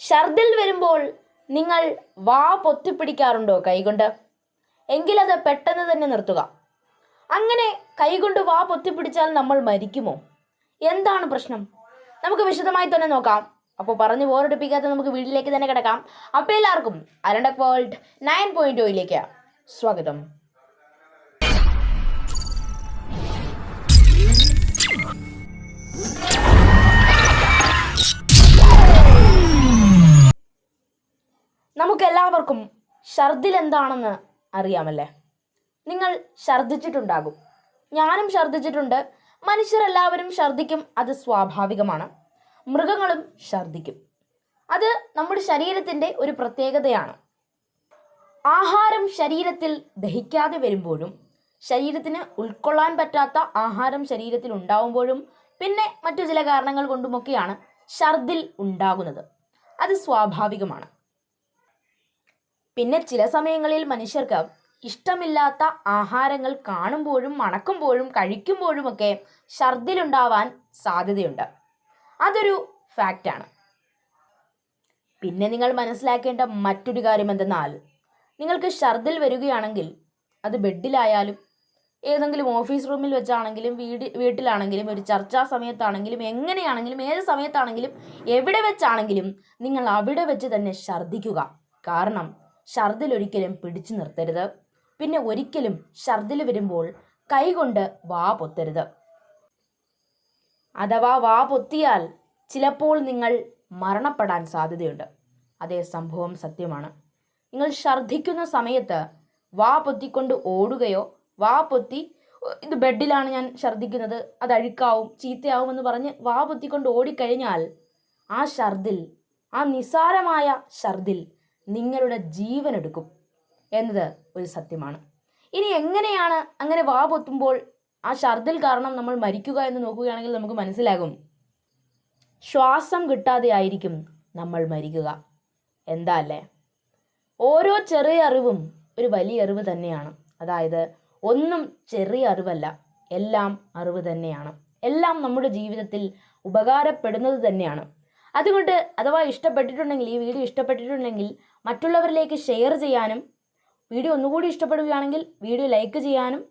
ഛർദിൽ വരുമ്പോൾ നിങ്ങൾ വാ പൊത്തിപ്പിടിക്കാറുണ്ടോ കൈകൊണ്ട്? എങ്കിലത് പെട്ടെന്ന് തന്നെ നിർത്തുക. അങ്ങനെ കൈകൊണ്ട് വാ പൊത്തിപ്പിടിച്ചാൽ നമ്മൾ മരിക്കുമോ? എന്താണ് പ്രശ്നം? നമുക്ക് വിശദമായി തന്നെ നോക്കാം. അപ്പോൾ പറഞ്ഞു ബോറടിപ്പിക്കാതെ നമുക്ക് വീട്ടിലേക്ക് തന്നെ കിടക്കാം. അപ്പോൾ എല്ലാവർക്കും അരണ്ടക് വേൾഡ് നയൻ പോയിന്റ് ഒയിലേക്ക് സ്വാഗതം. നമുക്കെല്ലാവർക്കും ഛർദിൽ എന്താണെന്ന് അറിയാമല്ലേ? നിങ്ങൾ ഛർദ്ദിച്ചിട്ടുണ്ടാകും ഞാനും ഛർദ്ദിച്ചിട്ടുണ്ട് മനുഷ്യരെല്ലാവരും ഛർദ്ദിക്കും അത് സ്വാഭാവികമാണ്. മൃഗങ്ങളും ഛർദ്ദിക്കും അത് നമ്മുടെ ശരീരത്തിന്റെ ഒരു പ്രത്യേകതയാണ്. ആഹാരം ശരീരത്തിൽ ദഹിക്കാതെ വരുമ്പോഴും ശരീരത്തിന് ഉൾക്കൊള്ളാൻ പറ്റാത്ത ആഹാരം ശരീരത്തിൽ ഉണ്ടാവുമ്പോഴും പിന്നെ മറ്റു ചില കാരണങ്ങൾ കൊണ്ടുമൊക്കെയാണ് ഛർദിൽ ഉണ്ടാകുന്നത്. അത് സ്വാഭാവികമാണ്. പിന്നെ ചില സമയങ്ങളിൽ മനുഷ്യർക്ക് ഇഷ്ടമില്ലാത്ത ആഹാരങ്ങൾ കാണുമ്പോഴും മണക്കുമ്പോഴും കഴിക്കുമ്പോഴുമൊക്കെ ഛർദിലുണ്ടാവാൻ സാധ്യതയുണ്ട്. അതൊരു ഫാക്റ്റാണ് പിന്നെ നിങ്ങൾ മനസ്സിലാക്കേണ്ട മറ്റൊരു കാര്യം എന്തെന്നാൽ നിങ്ങൾക്ക് ഛർദിൽ വരികയാണെങ്കിൽ അത് ബെഡിലായാലും ഏതെങ്കിലും ഓഫീസ് റൂമിൽ വെച്ചാണെങ്കിലും വീട് വീട്ടിലാണെങ്കിലും ഒരു ചർച്ചാ സമയത്താണെങ്കിലും എങ്ങനെയാണെങ്കിലും ഏത് സമയത്താണെങ്കിലും എവിടെ വെച്ചാണെങ്കിലും നിങ്ങൾ അവിടെ വെച്ച് തന്നെ ഛർദ്ദിക്കുക. കാരണം ഛർദിൽ ഒരിക്കലും പിടിച്ചു നിർത്തരുത്. പിന്നെ ഒരിക്കലും ഷർദിൽ വരുമ്പോൾ കൈകൊണ്ട് വാ പൊത്തരുത്. അഥവാ വാ പൊത്തിയാൽ ചിലപ്പോൾ നിങ്ങൾ മരണപ്പെടാൻ സാധ്യതയുണ്ട്. അതേ സംഭവം സത്യമാണ്. നിങ്ങൾ ഛർദ്ദിക്കുന്ന സമയത്ത് വാ പൊത്തിക്കൊണ്ട് ഓടുകയോ വാ പൊത്തി "ഓ, ഇത് ബെഡിലാണ് ഞാൻ ഛർദ്ദിക്കുന്നത് അത് അഴുക്കാവും ചീത്തയാവും എന്ന് പറഞ്ഞ് വാ പൊത്തിക്കൊണ്ട് ഓടിക്കഴിഞ്ഞാൽ ആ ഛർദിൽ ആ നിസാരമായ ഛർദിൽ നിങ്ങളുടെ ജീവൻ എടുക്കും എന്നത് ഒരു സത്യമാണ്. ഇനി എങ്ങനെയാണ് അങ്ങനെ വാ പൊത്തുമ്പോൾ ആ ഛർദിൽ കാരണം നമ്മൾ മരിക്കുക എന്ന് നോക്കുകയാണെങ്കിൽ നമുക്ക് മനസ്സിലാകും. ശ്വാസം കിട്ടാതെ ആയിരിക്കും നമ്മൾ മരിക്കുക. എന്താ അല്ലേ? ഓരോ ചെറിയ അറിവും ഒരു വലിയ അറിവ് തന്നെയാണ്. അതായത് ഒന്നും ചെറിയ അറിവല്ല എല്ലാം അറിവ് തന്നെയാണ്. എല്ലാം നമ്മുടെ ജീവിതത്തിൽ ഉപകാരപ്പെടുന്നത് തന്നെയാണ്. അതുകൊണ്ട് അഥവാ ഇഷ്ടപ്പെട്ടിട്ടുണ്ടെങ്കിൽ ഈ വീഡിയോ ഇഷ്ടപ്പെട്ടിട്ടുണ്ടെങ്കിൽ മറ്റുള്ളവരിലേക്ക് ഷെയർ ചെയ്യാനും വീഡിയോ ഒന്നുകൂടി ഇഷ്ടപ്പെടുകയാണെങ്കിൽ വീഡിയോ ലൈക്ക് ചെയ്യാനും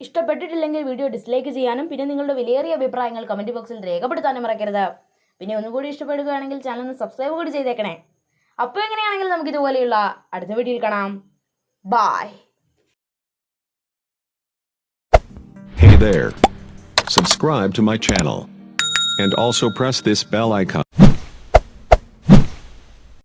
ഇഷ്ടപ്പെട്ടിട്ടില്ലെങ്കിൽ വീഡിയോ ഡിസ്ലൈക്ക് ചെയ്യാനും പിന്നെ നിങ്ങളുടെ വിലയേറിയ അഭിപ്രായങ്ങൾ കമന്റ് ബോക്സിൽ രേഖപ്പെടുത്താനും മറക്കരുത് പിന്നെ ഒന്നുകൂടി ഇഷ്ടപ്പെടുകയാണെങ്കിൽ ചാനൽ ഒന്ന് സബ്സ്ക്രൈബ് കൂടി ചെയ്തേക്കണേ അപ്പോൾ എങ്ങനെയാണെങ്കിൽ നമുക്ക് ഇതുപോലെയുള്ള അടുത്ത വീഡിയോയിൽ കാണാം bye Hey there. Subscribe to my channel. And also press this bell icon.